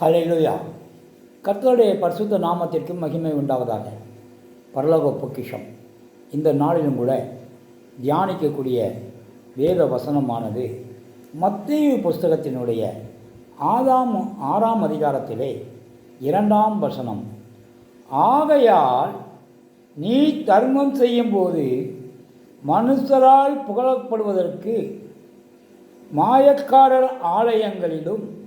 ஹalleluya. கர்த்தருடைய பரிசுத்த நாமத்திற்கு மகிமை உண்டாவதாக. பரலோக பொக்கிஷம். இந்த நாளிலும் கூட தியானிக்கக்கூடிய வேத வசனமானது மத்திய புஸ்தகத்தினுடைய ஆதாம் ஆறாம் அதிகாரத்திலே இரண்டாம் வசனம். ஆகையால் நீ தர்மம் செய்யும்போது மனுஷரால் புகழப்படுவதற்கு மாயக்காரர் ஆலயங்களிலும்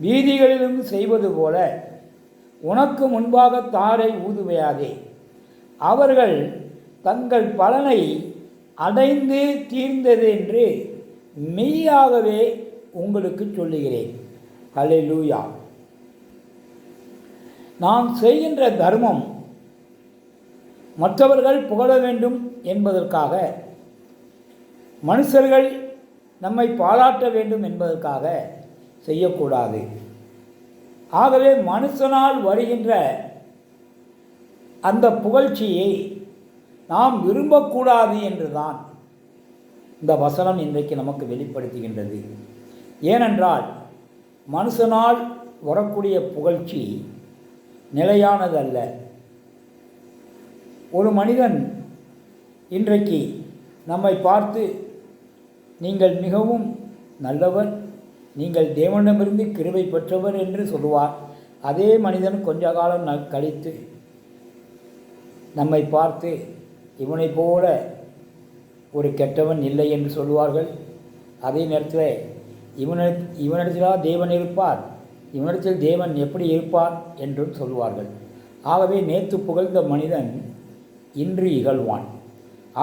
வீதிகளிலும் செய்வது போல உனக்கு முன்பாக தாரை ஊதுவையாதே. அவர்கள் தங்கள் பலனை அடைந்து தீர்ந்ததென்று மெய்யாகவே உங்களுக்கு சொல்லுகிறேன். ஹalleluya. நாம் செய்கின்ற தர்மம் மற்றவர்கள் புகழ வேண்டும் என்பதற்காக மனுஷர்கள் நம்மை பாராட்ட வேண்டும் என்பதற்காக செய்யக்கூடாது. ஆகவே மனுஷனால் வருகின்ற அந்த புகழ்ச்சியை நாம் விரும்பக்கூடாது என்றுதான் இந்த வசனம் இன்றைக்கு நமக்கு வெளிப்படுத்துகின்றது. ஏனென்றால் மனுஷனால் வரக்கூடிய புகழ்ச்சி நிலையானதல்ல. ஒரு மனிதன் இன்றைக்கு நம்மை பார்த்து நீங்கள் மிகவும் நல்லவர் நீங்கள் தேவனிடமிருந்து கிருபை பெற்றவர் என்று சொல்லுவார். அதே மனிதன் கொஞ்ச காலம் ந கழித்து நம்மை பார்த்து இவனைப் போல ஒரு கெட்டவன் இல்லை என்று சொல்லுவார்கள். அதே நேரத்தில் இவன இவனிடத்திலா தேவன் இருப்பார்? இவனிடத்தில் தேவன் எப்படி இருப்பார்? என்றும் சொல்வார்கள் ஆகவே நேற்று புகழ்ந்த மனிதன் இன்று இகழ்வான்.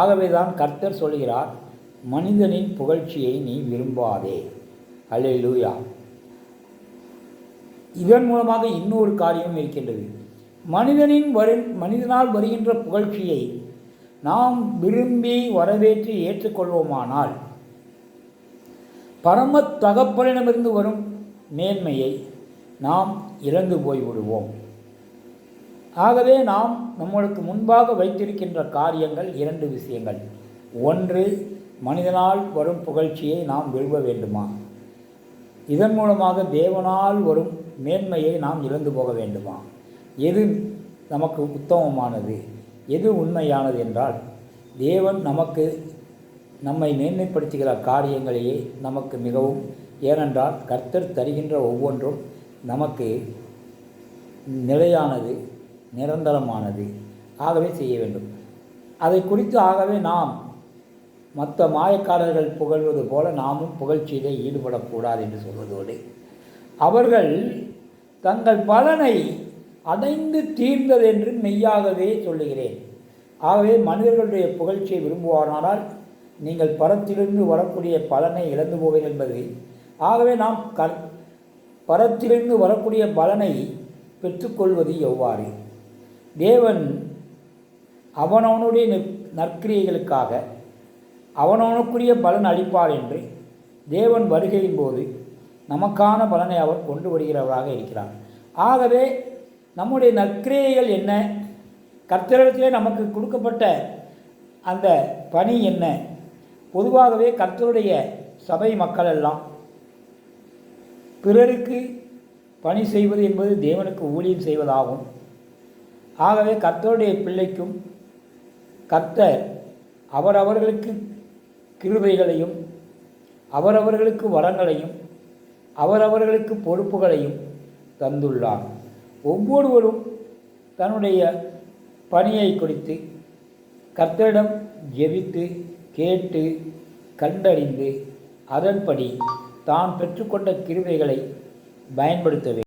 ஆகவே தான் கர்த்தர் சொல்கிறார் மனிதனின் புகழ்ச்சியை நீ விரும்பாதே. அல்லேலூயா இதன் மூலமாக இன்னொரு காரியம் இருக்கின்றது. மனிதனின் வரு மனிதனால் வருகின்ற புகழ்ச்சியை நாம் விரும்பி வரவேற்று ஏற்றுக்கொள்வோமானால் பரம தகப்பனிடமிருந்து வரும் மேன்மையை நாம் இறந்து போய்விடுவோம். ஆகவே நாம் நம்மளுக்கு முன்பாக வைத்திருக்கின்ற காரியங்கள் இரண்டு விஷயங்கள். ஒன்று மனிதனால் வரும் புகழ்ச்சியை நாம் விரும்ப வேண்டுமா? இதன் மூலமாக தேவனால் வரும் மேன்மையை நாம் இழந்து போக வேண்டுமா? எது நமக்கு உத்தமமானது? எது உண்மையானது என்றால் தேவன் நமக்கு நம்மை மேன்மைப்படுத்துகிற காரியங்களையே நமக்கு மிகவும் ஏனென்றால் கர்த்தர் தருகின்ற ஒவ்வொன்றும் நமக்கு நிலையானது நிரந்தரமானது. ஆகவே செய்ய வேண்டும். அதை குறித்து ஆகவே நாம் மற்ற மாயக்காரர்கள் புகழ்வது போல நாமும் புகழ்ச்சியிலே ஈடுபடக்கூடாது என்று சொல்வதோடு அவர்கள் தங்கள் பலனை அடைந்து தீர்ந்ததென்று மெய்யாகவே சொல்லுகிறேன். ஆகவே மனிதர்களுடைய புகழ்ச்சியை விரும்புவாரானால் நீங்கள் பரத்திலிருந்து வரக்கூடிய பலனை இழந்து போவீர்கள் என்பது ஆகவே நாம் கற் பரத்திலிருந்து வரக்கூடிய பலனை பெற்றுக்கொள்வது எவ்வாறு? தேவன் அவனவனுடைய நற்கிரியைகளுக்காக அவனவனுக்குரிய பலன் அளிப்பார் என்று தேவன் வருகையின் போது நமக்கான பலனை அவர் கொண்டு வருகிறவராக இருக்கிறார். ஆகவே நம்முடைய நற்கிரியைகள் என்ன? கர்த்தரிடத்திலே நமக்கு கொடுக்கப்பட்ட அந்த பணி என்ன? பொதுவாகவே கர்த்தருடைய சபை மக்கள் எல்லாம் பிறருக்கு பணி செய்வது என்பது தேவனுக்கு ஊழியம் செய்வதாகும். ஆகவே கர்த்தருடைய பிள்ளைக்கும் கர்த்தர் அவரவர்களுக்கு கிருபைகளையும் அவரவர்களுக்கு வரங்களையும் அவரவர்களுக்கு பொறுப்புகளையும் தந்துள்ளார் ஒவ்வொருவரும் தன்னுடைய பணியை குறித்து கர்த்தரிடம் ஜெபித்து கேட்டு கண்டறிந்து அதன்படி தான் பெற்றுக்கொண்ட கிருபைகளை பயன்படுத்த வேண்டும்.